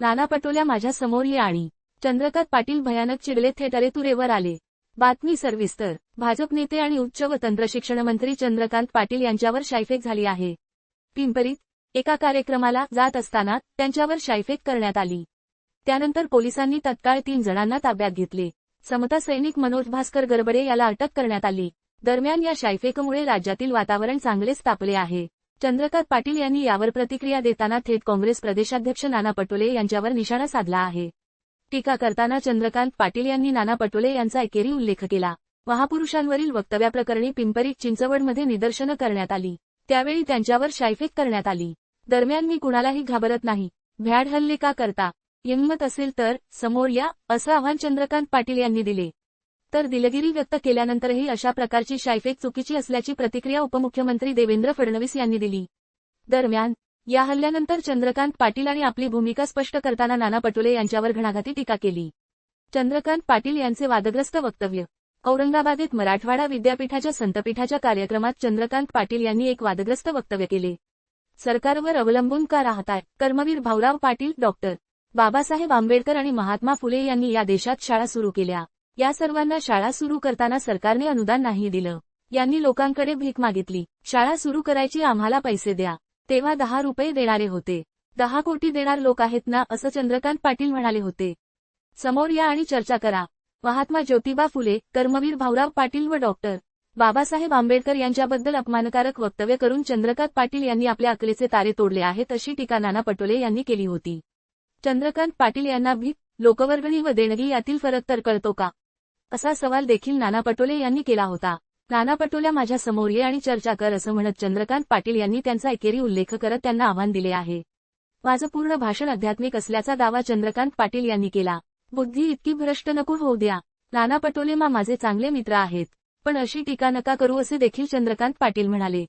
नाना पटोल्या माझ्यासमोर ये आणि चंद्रकांत पाटील भयानक चिडले थेट अरे आले. बातमी सर्विस्तर. भाजप नेते आणि उच्च व तंत्रशिक्षण मंत्री चंद्रकांत पाटील यांच्यावर शायफेक झाली आहे. पिंपरीत एका कार्यक्रमाला जात असताना त्यांच्यावर शायफेक करण्यात आली. त्यानंतर पोलिसांनी तत्काळ तीन जणांना ताब्यात घेतले. समता सैनिक मनोज भास्कर गरबडे याला अटक करण्यात आली. दरम्यान या शायफेकमुळे राज्यातील वातावरण चांगलेच तापले आहे. चंद्रकांत पाटील यांनी यावर प्रतिक्रिया देताना थेट काँग्रेस प्रदेशाध्यक्ष नाना पटोले यांच्यावर निशाणा साधला आहे. टीका करताना चंद्रकांत पाटील यांनी नाना पटोले यांचा एकेरी उल्लेख केला. महापुरुषांवरील वक्तव्याप्रकरणी पिंपरी चिंचवडमध्ये निदर्शनं करण्यात आली. त्यावेळी त्यांच्यावर शायफेक करण्यात आली. दरम्यान मी कुणालाही घाबरत नाही. भ्याड हल्ले का करता? हिंमत असेल तर समोर या असं आव्हान चंद्रकांत पाटील यांनी दिले. तर दिलगिरी व्यक्त केल्यानंतरही अशा प्रकारची शायफेक चुकीची असल्याची प्रतिक्रिया उपमुख्यमंत्री देवेंद्र फडणवीस यांनी दिली. दरम्यान या हल्ल्यानंतर चंद्रकांत पाटील आणि आपली भूमिका स्पष्ट करताना नाना पटोले यांच्यावर घणाघाती टीका केली. चंद्रकांत पाटील यांचे वादग्रस्त वक्तव्य औरंगाबादेत मराठवाडा विद्यापीठाच्या संतपीठाच्या कार्यक्रमात चंद्रकांत पाटील यांनी एक वादग्रस्त वक्तव्य केले. सरकारवर अवलंबून का राहताय? कर्मवीर भाऊराव पाटील डॉक्टर बाबासाहेब आंबेडकर आणि महात्मा फुले यांनी या देशात शाळा सुरू केल्या. या सर्वांना शाळा सुरू करताना सरकारने अनुदान नाही दिलं. यांनी लोकांकडे भीक मागितली. शाळा सुरू करायची आम्हाला पैसे द्या. तेव्हा दहा रुपये देणारे होते. दहा कोटी देणार लोक आहेत ना असं चंद्रकांत पाटील म्हणाले होते. समोर या आणि चर्चा करा. महात्मा ज्योतिबा फुले कर्मवीर भाऊराव पाटील व डॉक्टर बाबासाहेब आंबेडकर यांच्याबद्दल अपमानकारक वक्तव्य करून चंद्रकांत पाटील यांनी आपल्या अकलेचे तारे तोडले आहेत अशी टीका नाना पटोले यांनी केली होती. चंद्रकांत पाटील यांना भीक लोकवर्गणी व देणगी यातील फरक तर कळतो का? असा सवाल देखील नाना पटोले यांनी केला होता. नाना पटोल्या माझ्यासमोर ये आणि चर्चा कर असं म्हणत चंद्रकांत पाटील यांनी त्यांचा एकेरी उल्लेख करत त्यांना आव्हान दिले आहे. माझं पूर्ण भाषण आध्यात्मिक असल्याचा दावा चंद्रकांत पाटील यांनी केला. बुद्धी इतकी भ्रष्ट नको होऊ द्या. नाना पटोले मा माझे चांगले मित्र आहेत. पण अशी टीका नका करू असे देखील चंद्रकांत पाटील म्हणाले.